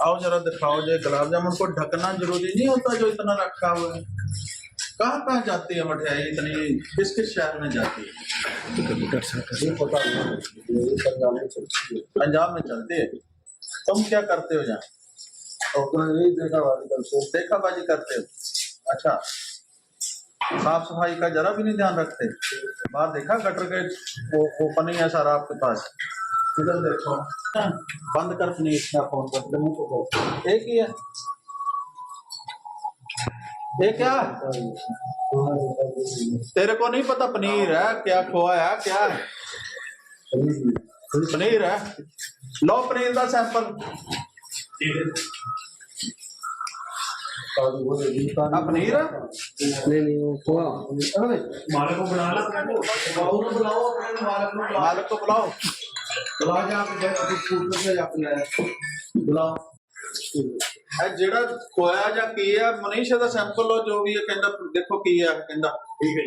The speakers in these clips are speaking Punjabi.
آؤ ذرا دکھاؤ جی گلاب جامن کو ڈھکنا ضروری نہیں ہوتا جو اتنا رکھا ہوا ہے؟ کہاں کہاں جاتی ہے مٹھائی؟ اتنی کس کس شہر میں جاتی ہے؟ پنجاب میں چلتی ہے؟ تم کیا کرتے ہو جہاں؟ دیکھا بازی کرتے ہو؟ اچھا۔ صاف صفائی کا ذرا بھی نہیں دھیان رکھتے؟ باہر دیکھا گٹر کے اوپن ہی ہے سارا آپ کے پاس؟ भी नहीं ध्यान रखते बाहर देखा गटर के वो ओपन ही है सारा आपके पास इधर देखो हाँ, बंद कर फिनिश का फोन कर दे मुंह को कर। एक ही है ये क्या है? तेरे को नहीं पता पनीर है क्या खोआ है क्या है पनीर है लो पनीर का सैंपल ਆ ਪਨੀਰ ਆ नहीं नहीं वो खोआ ਮਾਲਕ ਨੂੰ ਬੁਲਾ ਜਾ ਕੇ ਜੱਟ ਦੀ ਸਕੂਟਰ ਤੇ ਆਪਣਾ ਬੁਲਾ। ਇਹ ਜਿਹੜਾ ਖੋਇਆ ਜਾਂ ਕੀ ਆ ਮਨੀਸ਼ ਦਾ ਸੈਂਪਲ ਉਹ ਜੋ ਵੀ ਇਹ ਕਹਿੰਦਾ ਦੇਖੋ ਕੀ ਆ ਕਹਿੰਦਾ। ਠੀਕ ਹੈ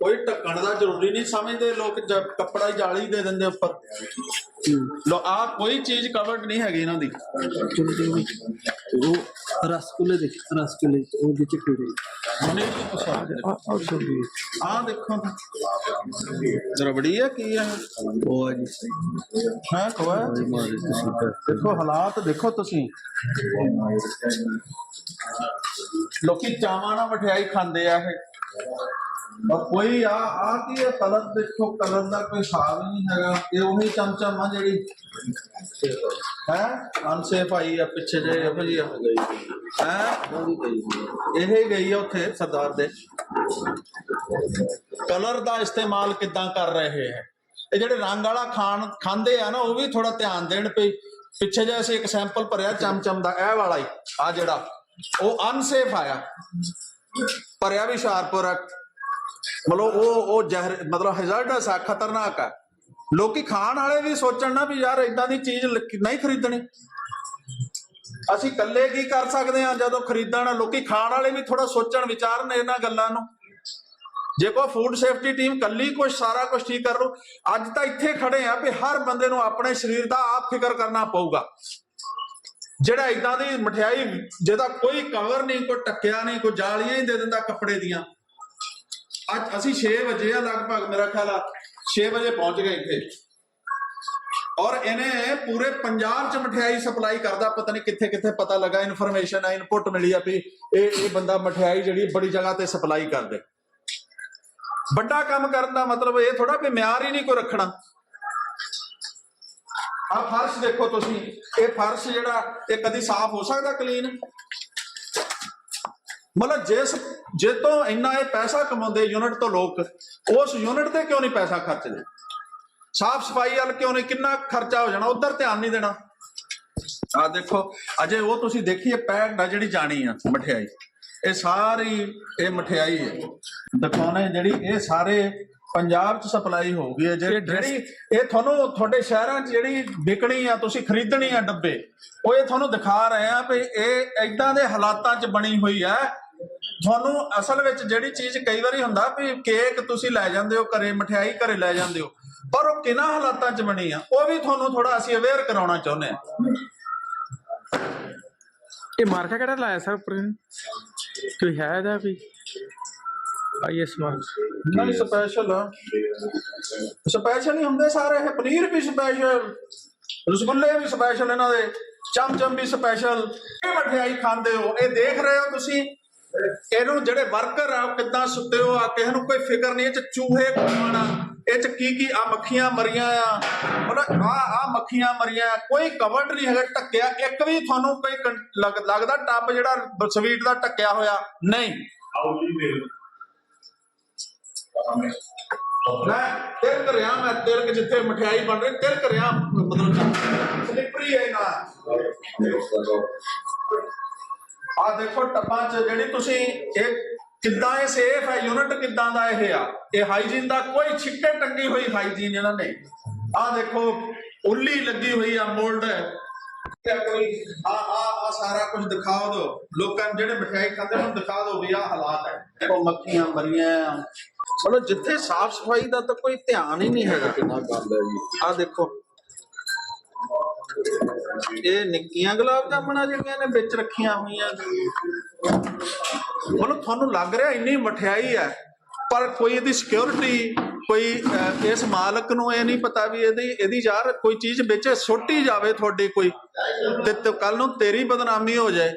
ਕੋਈ ਢੱਕਣ ਦਾ ਜ਼ਰੂਰੀ ਨਹੀਂ ਸਮਝਦੇ ਲੋਕ ਕੱਪੜਾ ਹੀ ਜਾਲੀ ਦੇ ਦਿੰਦੇ ਉੱਪਰ। ਲੋ ਆ ਕੋਈ ਚੀਜ਼ ਕਵਰਡ ਨਹੀਂ ਹੈਗੀ ਇਹਨਾਂ ਦੀ। ਉਹ ਰਸਗੁੱਲੇ ਦੇ ਰਸਗੁੱਲੇ ਉਹਦੇ ਚ ਕੀੜੇ। ਮਨੀਸ਼ ਆ ਦੇਖੋ। ਰਬੜੀ ਆ, ਕੀ ਹੈ ਉਹ ਆ? ਜੀ ਹਾਂ ਕੋਆ ਦੇਖੋ, ਹਾਲਾਤ ਦੇਖੋ ਤੁਸੀਂ। ਲੋਕੀ ਚਾਵਾਂ ਨਾਲ ਮਠਿਆਈ ਖਾਂਦੇ ਆ ਇਹ। ਔਰ ਕੋਈ ਆ ਆ ਕੀ ਹੈ ਕਲਰ ਦੇਖੋ ਕਲਰ ਦਾ ਕੋਈ ਹਿਸਾਬ ਨਹੀਂ ਹੈਗਾ। ਇਹ ਉਹੀ ਚਮਚਮ ਆ ਜਿਹੜੀ ਹੈ? ਅਨਸੇਫ ਆਈ ਆ, ਪਿੱਛੇ ਜੇ ਇਹੋ ਜੀ ਹੈ? ਇਹ ਗਈ ਆ ਉੱਥੇ, ਸਰਦਾਰ ਦੇ। ਕਲਰ ਦਾ ਇਸਤੇਮਾਲ ਕਿਦਾਂ ਕਰ ਰਹੇ ਹੈ? ਇਹ ਜਿਹੜੇ ਰੰਗ ਵਾਲਾ ਖਾਣ, ਖਾਂਦੇ ਆ ਨਾ, ਉਹ ਵੀ ਥੋੜਾ ਧਿਆਨ ਦੇਣ ਪਈ ਪਿੱਛੇ ਜੇ ਅਸੀਂ ਇੱਕ ਸੈਂਪਲ ਭਰਿਆ ਚਮਚਮ ਦਾ, ਇਹ ਵਾਲਾ ਹੀ, ਆ ਜਿਹੜਾ। ਉਹ ਅਨਸੇਫ ਆਇਆ ਭਰਿਆ ਵੀ ਹੁਸ਼ਿਆਰਪੁਰ ਮਤਲਬ ਉਹ ਉਹ ਜ਼ਹਿਰ, ਮਤਲਬ ਹੈਜ਼ਰਡਸ ਆ ਖਤਰਨਾਕ ਆ ਲੋਕੀ ਖਾਣ ਵਾਲੇ ਵੀ ਸੋਚਣ ਨਾ ਵੀ ਯਾਰ ਇਦਾਂ ਦੀ ਚੀਜ਼ ਨਹੀਂ ਖਰੀਦਣੀ। ਅਸੀਂ ਇਕੱਲੇ ਕੀ ਕਰ ਸਕਦੇ ਆ ਜਦੋਂ ਖਰੀਦਣ? ਲੋਕੀ ਖਾਣ ਵਾਲੇ ਵੀ ਥੋੜਾ ਸੋਚਣ ਵਿਚਾਰਨ ਇਹਨਾਂ ਗੱਲਾਂ ਨੂੰ। ਜੇ ਕੋਈ ਫੂਡ ਸੇਫਟੀ ਟੀਮ ਕੱਲੀ ਕੁਛ, ਸਾਰਾ ਕੁਝ ਠੀਕ ਕਰ ਲੋ ਅੱਜ ਤਾਂ ਇੱਥੇ ਖੜੇ ਆ ਵੀ ਹਰ ਬੰਦੇ ਨੂੰ ਆਪਣੇ ਸਰੀਰ ਦਾ ਆਪ ਫਿਕਰ ਕਰਨਾ ਪਊਗਾ। ਜਿਹੜਾ ਇਦਾਂ ਦੀ ਮਠਿਆਈ, ਜਿਹਦਾ ਕੋਈ ਕਵਰ ਨਹੀਂ, ਕੋਈ ਟੱਕਿਆ ਨਹੀਂ, ਕੋਈ ਜਾਲੀਆਂ ਹੀ ਦੇ ਦਿੰਦਾ ਕੱਪੜੇ ਦੀਆਂ ਅੱਜ ਅਸੀਂ 6 ਵਜੇ ਆ ਲਗਭਗ, ਮੇਰਾ ਖਿਆਲ ਆ 6 ਵਜੇ ਪਹੁੰਚ ਗਏ ਇੱਥੇ। ਔਰ ਇਹਨੇ ਪੂਰੇ ਪੰਜਾਬ ਚ ਮਠਿਆਈ ਸਪਲਾਈ ਕਰਦਾ, ਪਤਾ ਨਹੀਂ ਕਿੱਥੇ ਕਿੱਥੇ ਪਤਾ ਲੱਗਾ, ਇਨਫੋਰਮੇਸ਼ਨ ਆ, ਇਨਪੁਟ ਮਿਲੀ ਆ ਵੀ ਇਹ ਇਹ ਬੰਦਾ ਮਠਿਆਈ ਜਿਹੜੀ ਬੜੀ ਜਗ੍ਹਾ ਤੇ ਸਪਲਾਈ ਕਰਦੇ। ਵੱਡਾ ਕੰਮ ਕਰਨ ਦਾ ਮਤਲਬ ਇਹ ਥੋੜਾ ਵੀ ਮਿਆਰ ਹੀ ਨਹੀਂ ਕੋਈ ਰੱਖਣਾ। ਆ ਫਰਸ਼ ਦੇਖੋ ਤੁਸੀਂ, ਇਹ ਫਰਸ਼ ਜਿਹੜਾ, ਇਹ ਕਦੀ ਸਾਫ਼ ਹੋ ਸਕਦਾ ਕਲੀਨ ਮਤਲਬ ਜਿਸ ਜੇ ਤੋਂ ਇੰਨਾ ਇਹ ਪੈਸਾ ਕਮਾਉਂਦੇ ਯੂਨਿਟ ਤੋਂ ਲੋਕ ਉਸ ਯੂਨਿਟ ਤੇ ਕਿਉਂ ਨਹੀਂ ਪੈਸਾ ਖਰਚਦੇ? ਸਾਫ਼ ਸਫ਼ਾਈ ਵੱਲ ਕਿਉਂ ਨਹੀਂ ਕਿੰਨਾ ਖਰਚਾ ਹੋ ਜਾਣਾ ਉਧਰ ਧਿਆਨ ਨਹੀਂ ਦੇਣਾ। ਆ ਦੇਖੋ ਅਜੇ ਉਹ ਤੁਸੀਂ ਦੇਖੀਏ ਪੈਕਡ ਆ ਜਿਹੜੀ ਜਾਣੀ ਆ ਮਠਿਆਈ। ਇਹ ਸਾਰੀ ਇਹ ਮਠਿਆਈ ਹੈ ਦਿਖਾਉਣੇ ਜਿਹੜੀ ਇਹ ਸਾਰੇ ਪੰਜਾਬ ਚ ਸਪਲਾਈ ਹੋਊਗੀ ਹੈ ਜਿਹੜੀ ਜਿਹੜੀ ਇਹ ਤੁਹਾਨੂੰ ਤੁਹਾਡੇ ਸ਼ਹਿਰਾਂ 'ਚ ਜਿਹੜੀ ਵਿਕਣੀ ਆ ਤੁਸੀਂ ਖਰੀਦਣੀ ਆ ਡੱਬੇ ਉਹ ਇਹ ਤੁਹਾਨੂੰ ਦਿਖਾ ਰਹੇ ਆ ਵੀ ਇਹ ਐਦਾਂ ਦੇ ਹਾਲਾਤਾਂ 'ਚ ਬਣੀ ਹੋਈ ਹੈ ਤੁਹਾਨੂੰ ਅਸਲ ਵਿੱਚ ਜਿਹੜੀ ਚੀਜ਼ ਕਈ ਵਾਰੀ ਹੁੰਦਾ ਵੀ ਕੇਕ ਤੁਸੀਂ ਲੈ ਜਾਂਦੇ ਹੋ ਘਰੇ ਮਠਿਆਈ ਘਰੇ ਲੈ ਜਾਂਦੇ ਹੋ ਪਰ ਉਹ ਕਿਹਨਾਂ ਹਾਲਾਤਾਂ 'ਚ ਬਣੀ ਆ ਉਹ ਵੀ ਤੁਹਾਨੂੰ ਥੋੜਾ ਅਸੀਂ ਅਵੇਅਰ ਕਰਾਉਣਾ ਚਾਹੁੰਦੇ ਆ। ਇਹ ਮਾਰਕਾ ਕਿਹੜਾ ਲਾਇਆ ਸਰ ਉੱਪਰ? ਕੋਈ ਹੈ ਇਹਦਾ ਵੀ? IS mark. ਨਹੀਂ ਸਪੈਸ਼ਲ ਆ। ਸਪੈਸ਼ਲ ਹੀ ਹੁੰਦੇ ਸਾਰੇ ਇਹ ਪਨੀਰ ਵੀ ਸਪੈਸ਼ਲ ਰਸਗੁੱਲੇ ਵੀ ਸਪੈਸ਼ਲ ਇਹਨਾਂ ਦੇ ਚਮਚਮ ਵੀ ਸਪੈਸ਼ਲ ਇਹ ਮਠਿਆਈ ਖਾਂਦੇ ਹੋ ਇਹ ਦੇਖ ਰਹੇ ਹੋ ਤੁਸੀਂ? ਇਹਨੂੰ ਜਿਹੜੇ ਵਰਕਰ ਆ, ਉਹ ਕਿੱਦਾਂ ਸੁੱਤੇ ਹੋ? ਆ ਕਿਸੇ ਨੂੰ ਕੋਈ ਫਿਕਰ ਨਹੀਂ, ਇਹ ਚ ਚੂਹੇ ਘੁੰਮਣਾ ਇਹ ਚ ਕੀ ਕੀ ਆ ਮੱਖੀਆਂ ਮਰੀਆਂ ਆ? ਮਤਲਬ ਆ ਆ ਮੱਖੀਆਂ ਮਰੀਆਂ ਕੋਈ ਕਵਰਡ ਨਹੀਂ ਹੈਗਾ ਟੱਕਿਆ ਇੱਕ ਵੀ ਤੁਹਾਨੂੰ ਕੋਈ ਲੱਗਦਾ ਟੱਬ ਜਿਹੜਾ ਸਵੀਟ ਦਾ ਟੱਕਿਆ ਹੋਇਆ? ਨਹੀਂ। ਆਓ ਜੀ ਵੇਖ ਮੈਂ ਤਿਲਕ ਜਿੱਥੇ ਮਠਿਆਈ ਬਣ ਰਹੀ, ਤਿਲਕ ਰਿਹਾ। ਮਤਲਬ ਸਲਿਪਰੀ ਹੈ ਨਾ ਆ ਦੇਖੋ ਟੱਬਾਂ 'ਚ ਜਿਹੜੀ ਤੁਸੀਂ ਇਹ ਕਿੱਦਾਂ ਇਹ ਸੇਫ ਹੈ ਯੂਨਿਟ ਕਿੱਦਾਂ ਦਾ ਇਹ ਆ? ਇਹ ਹਾਈਜੀਨ ਦਾ ਕੋਈ ਛਿੱਟੇ ਟੰਗੀ ਹੋਈ ਹਾਈਜੀਨ ਇਹਨਾਂ ਨੇ। ਆ ਦੇਖੋ ਉੱਲੀ ਲੱਗੀ ਹੋਈ ਆ ਮੋਲਡ ਤੇ ਕੋਈ ਆ ਆ ਆ ਸਾਰਾ ਕੁਝ ਦਿਖਾਓ ਦੋ। ਲੋਕਾਂ ਨੂੰ ਜਿਹੜੇ ਮਠਿਆਈ ਖਾਂਦੇ ਉਹਨਾਂ ਦਿਖਾ ਦੋ ਵੀ ਆ ਹਾਲਾਤ ਹੈ। ਦੇਖੋ ਮੱਖੀਆਂ ਮਰੀਆਂ। ਚਲੋ ਜਿੱਥੇ ਸਾਫ਼ ਸਫ਼ਾਈ ਦਾ ਤਾਂ ਕੋਈ ਧਿਆਨ ਹੀ ਨਹੀਂ ਹੈਗਾ ਕਿੰਨਾ ਗੱਲ ਹੈ ਜੀ। ਆ ਦੇਖੋ ਇਹ ਨਿੱਕੀਆਂ ਗੁਲਾਬ ਜਾਮਣਾ ਜਿਹੜੀਆਂ ਨੇ ਵਿੱਚ ਰੱਖੀਆਂ ਹੋਈਆਂ ਮਤਲਬ ਤੁਹਾਨੂੰ ਲੱਗ ਰਿਹਾ ਇੰਨੀ ਮਠਿਆਈ ਹੈ, ਪਰ ਕੋਈ ਇਹਦੀ ਸਿਕਿਉਰਿਟੀ ਕੋਈ ਇਸ ਮਾਲਕ ਨੂੰ ਇਹ ਨਹੀਂ ਪਤਾ ਵੀ ਇਹਦੀ ਇਹਦੀ ਯਾਰ ਕੋਈ ਚੀਜ਼ ਵਿੱਚ ਸੁੱਟੀ ਜਾਵੇ ਤੁਹਾਡੀ ਕੋਈ। ਤੇ ਕੱਲ ਨੂੰ ਤੇਰੀ ਬਦਨਾਮੀ ਹੋ ਜਾਏ।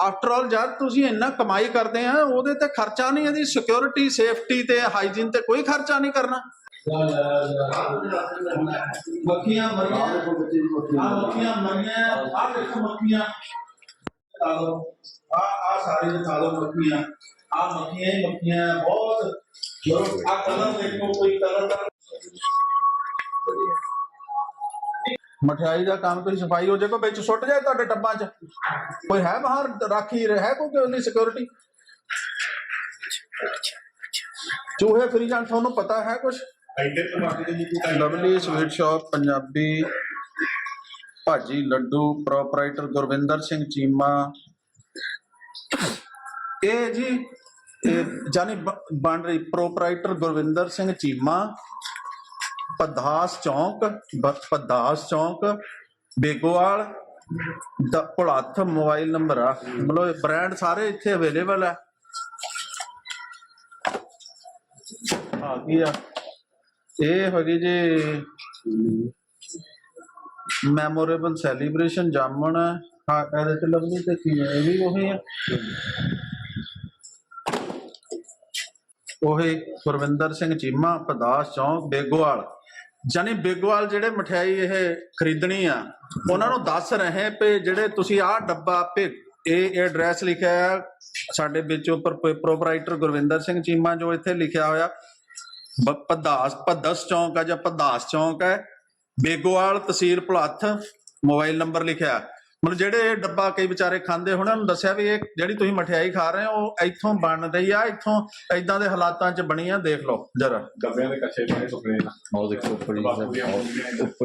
ਆਫਟਰ ਆਲ ਯਾਰ ਤੁਸੀਂ ਇੰਨਾ ਕਮਾਈ ਕਰਦੇ ਆ, ਉਹਦੇ ਤੇ ਖਰਚਾ ਨਹੀਂ, ਇਹਦੀ ਸਿਕਿਉਰਿਟੀ ਸੇਫਟੀ ਤੇ ਹਾਈਜੀਨ ਤੇ ਕੋਈ ਖਰਚਾ ਨਹੀਂ ਕਰਨਾ। ਮੱਖੀਆਂ ਮਰੀਆਂ ਆ ਮੱਖੀਆਂ ਮਰੀਆਂ ਆ ਦੇਖੋ ਮੱਖੀਆਂ ਆ ਆ ਆ ਸਾਰੀ ਦਿਖਾ ਲਓ ਮੱਖੀਆਂ ਆ ਮੱਖੀਆਂ ਹੀ ਮੱਖੀਆਂ ਹੈ, ਬਹੁਤ ਆ ਕਲਰ ਦੇਖੋ ਕੋਈ ਕਲਰ ਦਾ ਮਠਿਆਈ ਦਾ ਕੰਮ ਕੋਈ ਸਫ਼ਾਈ ਹੋ ਜਾਏ ਕੋਈ ਵਿੱਚ ਸੁੱਟ ਜਾਏ ਤੁਹਾਡੇ ਟੱਬਾਂ 'ਚ ਕੋਈ ਹੈ ਬਾਹਰ ਰਾਖੀ ਹੈ ਕੋਈ ਉਹਦੀ ਸਿਕਿਉਰਿਟੀ ਚੂਹੇ ਫਰੀ ਜਾਣ ਤੁਹਾਨੂੰ ਪਤਾ ਹੈ ਕੁਝ ਇੱਥੇ ਟਮਾਟਰ ਦੀ ਜੀ ਲਵਲੀ ਸਵੀਟ ਸ਼ਾਪ ਪੰਜਾਬੀ ਭਾਜੀ ਲੱਡੂ ਪ੍ਰੋਪਰਾਈਟਰ ਗੁਰਵਿੰਦਰ ਸਿੰਘ ਚੀਮਾ। ਇਹ ਜੀ, ਇਹ ਜਾਨੀ ਬਣ ਰਹੀ ਪ੍ਰੋਪਰਾਈਟਰ ਗੁਰਵਿੰਦਰ ਸਿੰਘ ਚੀਮਾ ਪਧਾਸ ਚੌਂਕ ਪਧਾਸ ਚੌਂਕ, ਬੇਗੋਵਾਲ, ਦਾ, ਭੁਲੱਥ ਮੋਬਾਈਲ ਨੰਬਰ ਆ। ਮਤਲਬ ਬ੍ਰਾਂਡ ਸਾਰੇ ਇੱਥੇ ਅਵੇਲੇਬਲ ਆ। ਆ ਕੀ ਇਹ ਹੈਗੀ ਜੀ ਮੈਮੋਰੇਬਲ ਸੈਲੀਬ੍ਰੇਸ਼ਨ ਜਾਮਣ ਹਾਂ। ਇਹਦੇ ਚ ਲੱਭਦੀ ਤੇ ਕੀ ਹੈ? ਇਹ ਵੀ ਉਹੀ ਹੈ। ਉਹੀ ਗੁਰਵਿੰਦਰ ਸਿੰਘ ਚੀਮਾ ਪਦਾਸ ਚੌਂਕ, ਬੇਗੋਵਾਲ। ਜਾਨੀ ਬੇਗਵਾਲ ਜਿਹੜੇ ਮਠਿਆਈ ਇਹ ਖਰੀਦਣੀ ਆ, ਉਹਨਾਂ ਨੂੰ ਦੱਸ ਰਹੇ ਪਏ ਜਿਹੜੇ ਤੁਸੀਂ ਆਹ ਡੱਬਾ ਪੇ ਇਹ ਇਹ ਐਡਰੈਸ ਲਿਖਿਆ ਹੈ ਸਾਡੇ ਵਿੱਚ ਉੱਪਰ ਪ੍ਰੋਪਰਾਈਟਰ ਗੁਰਵਿੰਦਰ ਸਿੰਘ ਚੀਮਾ ਜੋ ਇੱਥੇ ਲਿਖਿਆ ਹੋਇਆ ਪਦਾਸ ਪਦਸ ਚੌਂਕ ਆ ਜਾਂ ਪਦਾਸ ਚੌਂਕ ਹੈ। ਬੇਗੋਵਾਲ ਤਹਿਸੀਲ ਭੁਲੱਥ ਮੋਬਾਈਲ ਨੰਬਰ ਲਿਖਿਆ। ਮਤਲਬ ਜਿਹੜੇ ਡੱਬਾ ਕਈ ਵਿਚਾਰੇ ਖਾਂਦੇ ਉਹਨਾਂ ਨੂੰ ਦੱਸਿਆ ਵੀ ਇਹ ਜਿਹੜੀ ਤੁਸੀਂ ਮਠਿਆਈ ਖਾ ਰਹੇ ਹੋ ਉਹ ਇੱਥੋਂ ਬਣ ਰਹੀ ਆ ਇੱਥੋਂ ਐਦਾਂ ਦੇ ਹਾਲਾਤਾਂ 'ਚ ਬਣੀ ਆ ਦੇਖ ਲਓ ਜਰਾ। ਡੱਬਿਆਂ ਦੇ ਕੱਚੇ ਪਏ ਸੁਪਨੇ ਉਹ ਦੇਖੋ ਉੱਪਰ ਹੀ।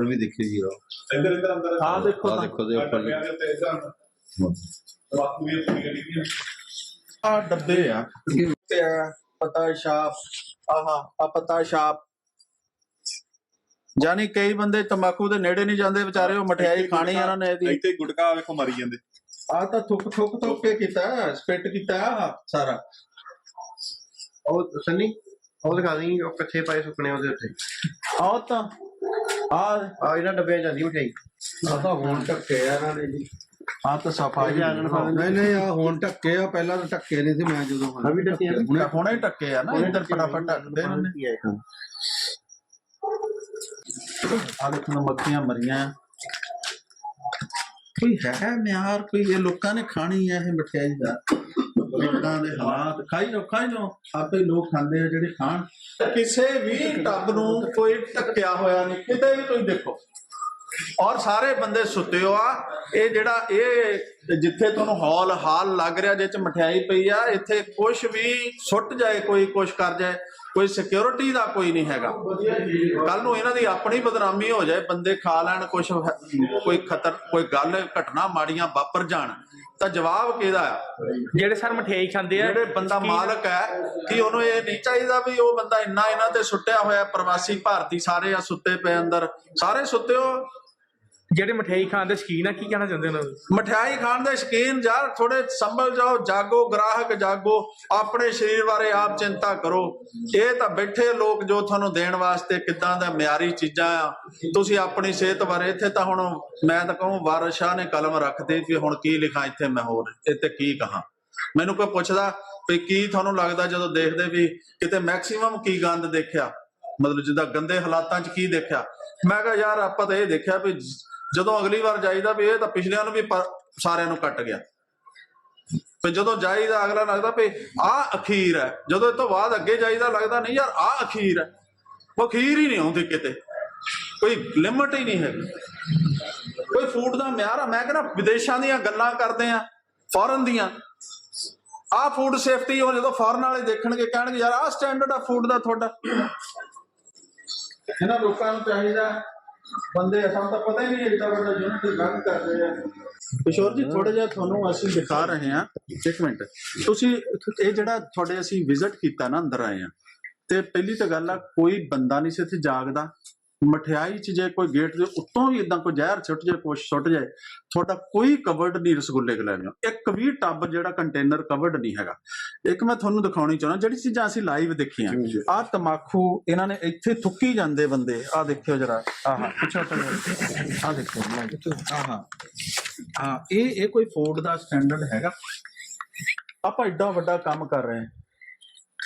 ਵੀ ਦੇਖਿਓ ਜੀ ਉਹ ਇੱਧਰ ਇੱਧਰ ਅੰਦਰ। ਆਹ ਦੇਖੋ ਦੇਖੋ ਦੇ ਉੱਪਰ ਇਦਾਂ ਬਾਕੀ ਵੀ ਆ। ਡੱਬੇ ਆ ਪਤਾ ਛਾਪ ਆਹਾ ਆ ਪਤਾ ਛਾਪ। ਜਾਨੀ ਕਈ ਬੰਦੇ ਤੰਬਾਕੂ ਦੇ ਨੇੜੇ ਨਹੀਂ ਜਾਂਦੇ ਵਿਚਾਰੇ ਉਹ ਮਠਿਆਈ ਖਾਣੀ ਆ ਉਹਨਾਂ ਨੇ ਇਹਦੀ। ਇੱਥੇ ਗੁਟਕਾ ਵੇਖੋ ਮਰੀ ਜਾਂਦੇ। ਆ ਤਾਂ ਥੁੱਕ ਥੁੱਕ ਥੁੱਕ ਕੇ ਕੀਤਾ ਸਪਿਟ ਕੀਤਾ ਸਾਰਾ। ਉਹ ਸੰਨੀ ਉਹ ਦਿਖਾ ਦੀ ਉਹ ਕੱਚੇ ਪਾਏ ਸੁੱਕਣੇ ਉਹਦੇ ਉੱਤੇ। ਆਹ ਤਾਂ ਆ ਆ ਇਹਨਾਂ ਡੱਬਿਆਂ ਜਾਂਦੀ ਮਠਿਆਈ। ਆ ਤਾਂ ਹੁਣ ਢੱਕੇ ਆ ਇਹਨਾਂ ਨੇ ਜੀ। ਆ ਤਾਂ ਸਫ਼ਾਈ ਨਹੀਂ ਨਹੀਂ ਆ ਹੁਣ ਢੱਕੇ ਆ ਪਹਿਲਾਂ ਤਾਂ ਢੱਕੇ ਨਹੀਂ ਸੀ ਮੈਂ ਜਦੋਂ ਆ। ਵੀ ਡੱਬੀਆਂ ਹੁਣੇ ਹੁਣੇ ਢੱਕੇ ਆ ਨਾ ਇੱਧਰ ਫਟਾਫਟ ਇਹਨਾਂ ਨੇ। ਹੈ? ਆ ਦੇਖੋ ਮੱਖੀਆਂ ਮਰੀਆਂ। ਕੋਈ ਹੈ ਮਿਆਰ? ਕੋਈ ਇਹ ਲੋਕਾਂ ਨੇ ਖਾਣੀ ਹੈ ਇਹ ਮਠਿਆਈ ਦਾ? ਲੋਕਾਂ ਦੇ ਹਾਲਾਤ। ਖਾਈ ਲੋ ਖਾਈ ਲੋ ਆਪੇ ਲੋਕ ਖਾਂਦੇ ਆ ਜਿਹੜੇ ਖਾਣ। ਕਿਸੇ ਵੀ ਟੱਬ ਨੂੰ ਕੋਈ ਢੱਕਿਆ ਹੋਇਆ ਨਹੀਂ। ਕਿਤੇ ਵੀ ਤੁਸੀਂ ਦੇਖੋ। ਔਰ ਸਾਰੇ ਬੰਦੇ ਸੁੱਤੇ ਹੋ ਆ। ਇਹ ਜਿਹੜਾ ਇਹ ਜਿੱਥੇ ਤੁਹਾਨੂੰ ਹਾਲ ਹਾਲ ਲੱਗ ਰਿਹਾ ਜਿਹ ਚ ਮਠਿਆਈ ਪਈ ਆ ਇੱਥੇ ਕੁਝ ਵੀ ਸੁੱਟ ਜਾਏ ਕੋਈ ਕੁਝ ਕਰ ਜਾਏ ਕੋਈ ਸਿਕਿਉਰਿਟੀ ਦਾ ਕੋਈ ਨਹੀਂ ਹੈਗਾ। ਕੱਲ ਨੂੰ ਇਹਨਾਂ ਦੀ ਆਪਣੀ ਬਦਨਾਮੀ ਹੋ ਜਾਏ ਬੰਦੇ ਖਾ ਲੈਣ ਕੁਝ ਕੋਈ ਖਤਰ ਕੋਈ ਗੱਲ ਘਟਨਾ ਮਾੜੀਆਂ ਵਾਪਰ ਜਾਣ। ਤਾਂ ਜਵਾਬ ਕਿਹਦਾ ਆ? ਜਿਹੜੇ ਸਰ ਮਠਿਆਈ ਖਾਂਦੇ ਆ ਜਿਹੜੇ ਬੰਦਾ ਮਾਲਕ ਹੈ ਕਿ ਉਹਨੂੰ ਇਹ ਨਹੀਂ ਚਾਹੀਦਾ ਵੀ ਉਹ ਬੰਦਾ ਇੰਨਾ ਇਹਨਾਂ ਤੇ ਸੁੱਟਿਆ ਹੋਇਆ ਪ੍ਰਵਾਸੀ ਭਾਰਤੀ ਸਾਰੇ ਆ ਸੁੱਤੇ ਪਏ ਅੰਦਰ। ਸਾਰੇ ਸੁੱਤੇ ਹੋ? ਜਿਹੜੇ ਮਠਿਆਈ ਖਾਣ ਦੇ ਸ਼ਕੀਨ ਆ, ਕੀ ਕਹਿਣਾ ਚਾਹੁੰਦੇ ਉਹਨਾਂ ਨੂੰ? ਮਠਿਆਈ ਖਾਣ ਦੇ ਸ਼ਕੀਨ ਯਾਰ ਥੋੜੇ ਸੰਭਲ ਜਾਓ, ਜਾਗੋ, ਗ੍ਰਾਹਕ ਜਾਗੋ, ਆਪਣੇ ਸਰੀਰ ਬਾਰੇ ਆਪ ਚਿੰਤਾ ਕਰੋ। ਇਹ ਤਾਂ ਬੈਠੇ ਲੋਕ ਜੋ ਤੁਹਾਨੂੰ ਦੇਣ ਵਾਸਤੇ ਕਿੱਦਾਂ ਦਾ ਮਿਆਰੀ ਚੀਜ਼ਾਂ ਆ, ਤੁਸੀਂ ਆਪਣੀ ਸਿਹਤ ਬਾਰੇ, ਇੱਥੇ ਤਾਂ ਹੁਣ ਮੈਂ ਤਾਂ ਕਹੂੰ ਵਾਰਿਸ ਨੇ ਕਲਮ ਰੱਖਦੇ ਕਿ ਹੁਣ ਕੀ ਲਿਖਾਂ ਇੱਥੇ ਮੈਂ ਹੋਰ, ਇੱਥੇ ਕੀ ਕਹਾਂ। ਮੈਨੂੰ ਕੋਈ ਪੁੱਛਦਾ ਵੀ ਕੀ ਤੁਹਾਨੂੰ ਲੱਗਦਾ ਜਦੋਂ ਦੇਖਦੇ ਵੀ ਕਿਤੇ ਮੈਕਸਿਮਮ ਕੀ ਗੰਦ ਦੇਖਿਆ? ਮਤਲਬ ਜਿੱਦਾਂ ਗੰਦੇ ਹਾਲਾਤਾਂ 'ਚ ਕੀ ਦੇਖਿਆ? ਮੈਂ ਕਿਹਾ ਯਾਰ, ਆਪਾਂ ਤਾਂ ਇਹ ਦੇਖਿਆ ਵੀ ਜਦੋਂ ਅਗਲੀ ਵਾਰ ਜਾਈਦਾ ਵੀ ਇਹ ਤਾਂ ਪਿਛਲਿਆਂ ਨੂੰ ਵੀ ਸਾਰਿਆਂ ਨੂੰ ਕੱਟ ਗਿਆ। ਤੇ ਜਦੋਂ ਜਾਈਦਾ, ਅਗਲਾ ਲੱਗਦਾ ਵੀ ਆਹ ਅਖੀਰ ਹੈ। ਜਦੋਂ ਇਹ ਤੋਂ ਬਾਅਦ ਅੱਗੇ ਜਾਈਦਾ, ਲੱਗਦਾ ਨਹੀਂ ਯਾਰ ਆਹ ਅਖੀਰ ਹੈ। ਉਹ ਅਖੀਰ ਹੀ ਨਹੀਂ ਆਉਂਦੀ ਕਿਤੇ। ਕੋਈ ਲਿਮਟ ਹੀ ਨਹੀਂ ਹੈਗੀ। ਕੋਈ ਫੂਡ ਦਾ ਮਿਆਰ ਆ। ਮੈਂ ਕਹਿੰਦਾ ਵਿਦੇਸ਼ਾਂ ਦੀਆਂ ਗੱਲਾਂ ਕਰਦੇ ਆ ਫੋਰਨ ਦੀਆਂ। ਆਹ ਫੂਡ ਸੇਫਟੀ ਉਹ ਜਦੋਂ ਫੋਰਨ ਵਾਲੇ ਦੇਖਣਗੇ, ਕਹਿਣਗੇ, ਯਾਰ ਆਹ ਸਟੈਂਡਰਡ ਆ ਫੂਡ ਦਾ ਤੁਹਾਡਾ। ਇਹਨਾਂ ਲੋਕਾਂ ਨੂੰ ਚਾਹੀਦਾ ਬੰਦੇ ਸਾਨੂੰ ਤਾਂ ਪਤਾ ਹੀ ਨਹੀਂ ਇੱਡਾ ਵੱਡਾ ਯੂਨਿਟ ਗੱਲ ਕਰ ਰਹੇ ਆ। ਕਿਸ਼ੋਰ ਜੀ ਥੋੜਾ ਜਿਹਾ ਤੁਹਾਨੂੰ ਅਸੀਂ ਦਿਖਾ ਰਹੇ ਹਾਂ। ਇੱਕ ਮਿੰਟ। ਤੁਸੀਂ ਇਹ ਜਿਹੜਾ ਤੁਹਾਡੇ ਅਸੀਂ ਵਿਜ਼ਿਟ ਕੀਤਾ ਨਾ, ਅੰਦਰ ਆਏ ਆ ਤੇ ਪਹਿਲੀ ਤਾਂ ਗੱਲ ਆ, ਕੋਈ ਬੰਦਾ ਨਹੀਂ ਸੀ ਇੱਥੇ ਜਾਗਦਾ। ਮਠਿਆਈ 'ਚ ਜੇ ਕੋਈ ਗੇਟ ਦੇ ਉੱਤੋਂ ਵੀ ਇਦਾਂ ਕੋਈ ਜ਼ਹਿਰ ਛੁੱਟ ਜਾਏ ਕੁਛ ਛੁੱਟ ਜਾਏ ਤੁਹਾਡਾ ਕੋਈ ਕਵਰਡ ਨਹੀਂ ਰਸਗੁੱਲੇ ਗਲਾਈਆਂ ਇੱਕ ਵੀ ਟੱਬ ਜਿਹੜਾ ਕੰਟੇਨਰ ਕਵਰਡ ਨਹੀਂ ਹੈਗਾ। ਇੱਕ ਮੈਂ ਤੁਹਾਨੂੰ ਦਿਖਾਉਣੀ ਚਾਹੁੰਦਾ ਜਿਹੜੀ ਚੀਜ਼ਾਂ ਅਸੀਂ ਲਾਈਵ ਦੇਖੀਆਂ ਆਹ ਤਮਾਕੂ ਇਹਨਾਂ ਨੇ ਇੱਥੇ ਥੁੱਕੀ ਜਾਂਦੇ ਬੰਦੇ ਆਹ ਦੇਖਿਓ ਜਰਾ ਆਹ ਪਿੱਛੇ ਆਹ ਦੇਖੋ ਆਹ ਹਾਂ ਇਹ ਇਹ ਕੋਈ ਫੂਡ ਦਾ ਸਟੈਂਡਰਡ ਹੈਗਾ। ਆਪਾਂ ਐਡਾ ਵੱਡਾ ਕੰਮ ਕਰ ਰਹੇ ਹਾਂ।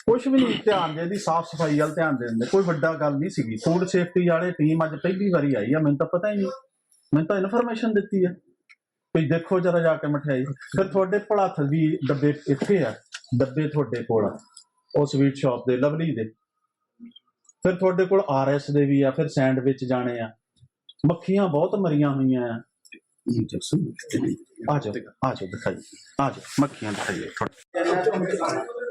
ਕੁਝ ਵੀ ਨਹੀਂ ਧਿਆਨ ਦੇ ਦੀ ਸਾਫ਼ ਸਫ਼ਾਈ ਵੱਲ ਧਿਆਨ ਦੇ ਦਿੰਦੇ ਕੋਈ ਵੱਡਾ ਗੱਲ ਨਹੀਂ ਸੀਗੀ। ਫੂਡ ਸੇਫਟੀ ਵਾਲੇ ਟੀਮ ਅੱਜ ਪਹਿਲੀ ਵਾਰੀ ਆਈ ਆ ਮੈਨੂੰ ਤਾਂ ਪਤਾ ਹੀ ਨਹੀਂ। ਮੈਨੂੰ ਤਾਂ ਇਨਫੋਰਮੇਸ਼ਨ ਦਿੱਤੀ ਆ। ਵੀ ਦੇਖੋ ਜਰਾ ਜਾ ਕੇ ਮਠਿਆਈ। ਫਿਰ ਤੁਹਾਡੇ ਭੜਾਥ ਵੀ ਡੱਬੇ ਇੱਥੇ ਆ ਡੱਬੇ ਤੁਹਾਡੇ ਕੋਲ ਆ ਉਹ ਸਵੀਟ ਸ਼ਾਪ ਦੇ ਲਵਲੀ ਦੇ। ਫਿਰ ਤੁਹਾਡੇ ਕੋਲ ਆਰਐਸ ਦੇ ਵੀ ਆ ਫਿਰ ਸੈਂਡਵਿਚ ਜਾਣੇ ਆ। ਮੱਖੀਆਂ ਬਹੁਤ ਮਰੀਆਂ ਹੋਈਆਂ ਆ। ਆ ਜਾਓ ਆ ਜਾਓ ਦਿਖਾਈ। ਆ ਜਾਓ ਮੱਖੀਆਂ ਦਿਖਾਈਏ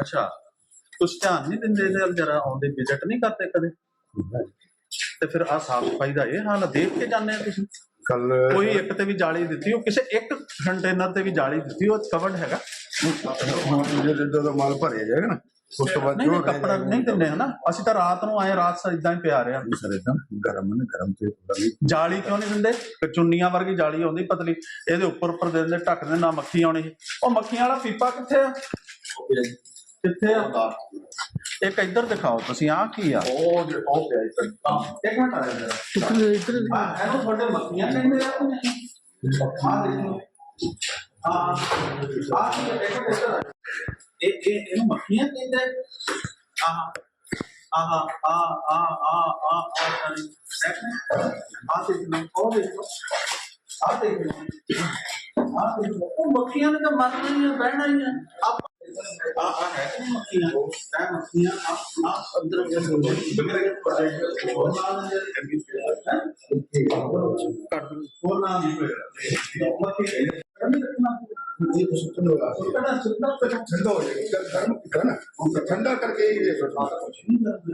ਅੱਛਾ ਤੁਸੀਂ ਧਿਆਨ ਨਹੀਂ ਦਿੰਦੇ ਇਹਦੇ ਵੱਲ ਜਰਾ ਆਉਂਦੇ ਵਿਜ਼ਿਟ ਨਹੀਂ ਕਰਦੇ ਕਦੇ? ਤੇ ਫਿਰ ਆ ਸਾਫ਼ ਸਫ਼ਾਈ ਦਾ ਇਹ ਹਾਲ ਆ, ਦੇਖ ਕੇ ਜਾਂਦੇ ਆ ਤੁਸੀਂ? ਕੱਲ ਕੋਈ ਇੱਕ ਤੇ ਵੀ ਜਾਲੀ ਦਿੱਤੀ ਉਹ ਕਿਸੇ ਇੱਕ ਕੰਟੇਨਰ ਤੇ ਵੀ ਜਾਲੀ ਦਿੱਤੀ ਉਹ ਕਵਰਡ ਹੈਗਾ? ਜਦੋਂ ਦਾ ਮਾਲ ਭਰਿਆ ਜਾਏਗਾ ਨਾ ਉਸ ਤੋਂ ਬਾਅਦ ਨਹੀਂ ਨਹੀਂ ਕੱਪੜਾ ਨਹੀਂ ਦਿੰਦੇ ਹਨਾ? ਅਸੀਂ ਤਾਂ ਰਾਤ ਨੂੰ ਆਏ ਰਾਤ ਸਰ ਇਦਾਂ ਹੀ ਪਿਆ ਰਿਹਾ। ਸਰ ਇਦਾਂ ਗਰਮ ਨੇ ਗਰਮ ਤੇ ਪੂਰਾ ਜਾਲੀ ਕਿਉਂ ਨਹੀਂ ਦਿੰਦੇ? ਕਿ ਚੁੰਨੀਆਂ ਵਰਗੀ ਜਾਲੀ ਆਉਂਦੀ ਪਤਲੀ ਇਹਦੇ ਉੱਪਰ ਉੱਪਰ ਦੇ ਦਿੰਦੇ ਢੱਕ ਦੇ ਨਾ ਮੱਖੀ ਆਉਣੀ। ਸੀ। ਉਹ ਮੱਖੀਆਂ ਵਾਲਾ ਪੀਪਾ ਕਿੱਥੇ ਆ? ਕਿੱਥੇ ਆ? ਇੱਕ ਇੱਧਰ ਦਿਖਾਓ ਤੁਸੀਂ ਆ ਕੀ ਆ? ਉਹ ਜੇ ਉਹ ਪਿਆ ਇੱਧਰ ਇੱਕ ਮਿੰਟ ਆ ਜਰਾ ਤੁਸੀਂ ਇੱਧਰ ਆ ਇਹਨੂੰ ਤੁਹਾਡੇ ਮੱਖੀਆਂ ਚਾਹੀਦੇ ਆ ਮੱਖਾਂ ਦੇਖੋ ਆ ਆ ਇੱਕ ਇੱਧਰ ਇਹ ਇਹ ਇਹਨੂੰ ਮੱਖੀਆਂ ਚਾਹੀਦੇ ਆ ਆ ਆ ਆ ਆ ਆ ਆ ਆ ਆ ਦੇਖ ਲਓ ਉਹ ਦੇਖੋ ਆ ਦੇਖ ਲਓ। ਆ ਦੇਖ ਲਓ। ਉਹ ਮੱਖੀਆਂ ਨੇ ਤਾਂ ਮਰਨਾ ਹੀ ਆ ਬਹਿਣਾ ਹੀ ਆ ਆਪ ਆ ਆ ਹੈ ਕਿ ਨਹੀਂ ਮੱਖੀਆਂ ਇਹ